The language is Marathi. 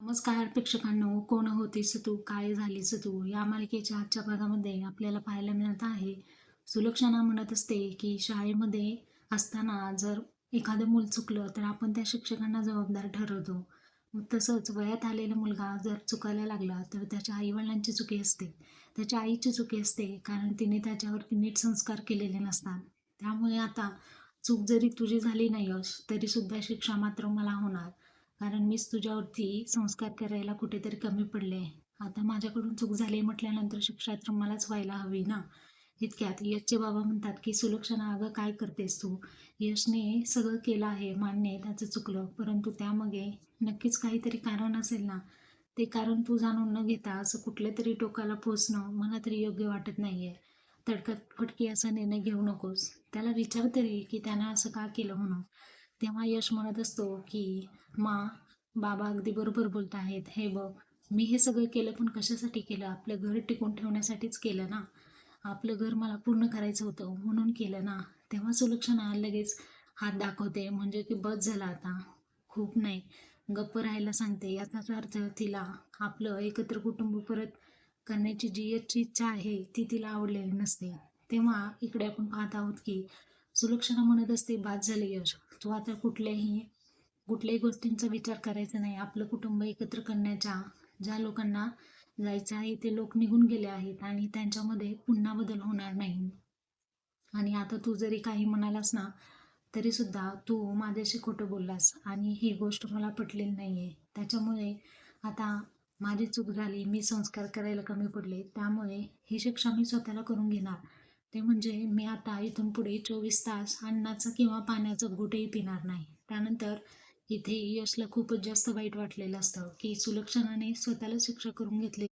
नमस्कार प्रेक्षकांनो कोण होतीस तू? काय झालीस तू? या मालिकेच्या आजच्या भागामध्ये आपल्याला पाहायला मिळत आहे सुलक्षणा म्हणत असते की शाळेमध्ये असताना जर एखादं मूल चुकलं तर आपण त्या शिक्षकांना जबाबदार ठरवतो. मग तसंच वयात आलेला मुलगा जर चुकायला लागला तर त्याच्या आईवडिलांची चुकी असते. त्याच्या आईची चुकी असते कारण तिने त्याच्यावरती नीट संस्कार केलेले नसतात. त्यामुळे आता चूक जरी तुझी झाली नाही यश तरीसुद्धा शिक्षा मात्र मला होणार. कारण मीच तुझ्यावरती संस्कार करायला कुठेतरी कमी पडले. आता माझ्याकडून चूक झाली म्हटल्यानंतर शिक्षा तर मलाच व्हायला हवी ना? इतक्यात यशचे बाबा म्हणतात की सुलक्षणा अगं काय करतेस तू? यशने सगळं केलं आहे मान्य आहे त्याचं चुकलं. परंतु त्यामागे नक्कीच काहीतरी कारण असेल ना? ते कारण तू जाणून न घेता असं कुठल्या तरी टोकाला पोचणं मला तरी योग्य वाटत नाही आहे तडकत फटकी असा निर्णय घेऊ नकोस. त्याला विचार तरी की त्यानं असं का केलं म्हणून? तेव्हा यश म्हणत असतो की मा बाबा अगदी बरोबर बोलत आहेत हे बघ मी हे सगळं केलं पण कशासाठी केलं? आपलं घर टिकून ठेवण्यासाठीच केलं ना? आपलं घर मला पूर्ण करायचं होतं म्हणून केलं ना? तेव्हा सुलक्षणा लगेच. हात दाखवते. म्हणजे की बस झाला आता. खूप नाही. गप्प राहायला सांगते. याचाच अर्थ तिला आपलं एकत्र कुटुंब परत करण्याची जी याची इच्छा आहे ती तिला आवडलेली नसते. तेव्हा इकडे आपण पाहत आहोत की सुलक्षणा म्हणत असते बाद झाले यश. तू आता कुठल्याही कुठल्याही गोष्टींचा विचार करायचा नाही. आपलं कुटुंब एकत्र करण्याच्या ज्या लोकांना जायचं आहे ते लोक निघून गेले आहेत आणि त्यांच्यामध्ये पुन्हा बदल होणार नाही. आणि आता तू जरी काही म्हणालास ना तरी सुद्धा तू माझ्याशी खोटं बोललास आणि ही गोष्ट मला पटलेली नाही आहे त्याच्यामुळे आता माझी चूक झाली मी संस्कार करायला कमी पडले. त्यामुळे ही शिक्षा मी स्वतःला करून घेणार. ते म्हणजे मी आता इथून पुढे चोवीस तास अन्नाचं किंवा पाण्याचं घोटही पिणार नाही. त्यानंतर इथे यशला खूपच जास्त वाईट वाटलेलं असतं की सुलक्षणाने स्वतःला शिक्षा करून घेतली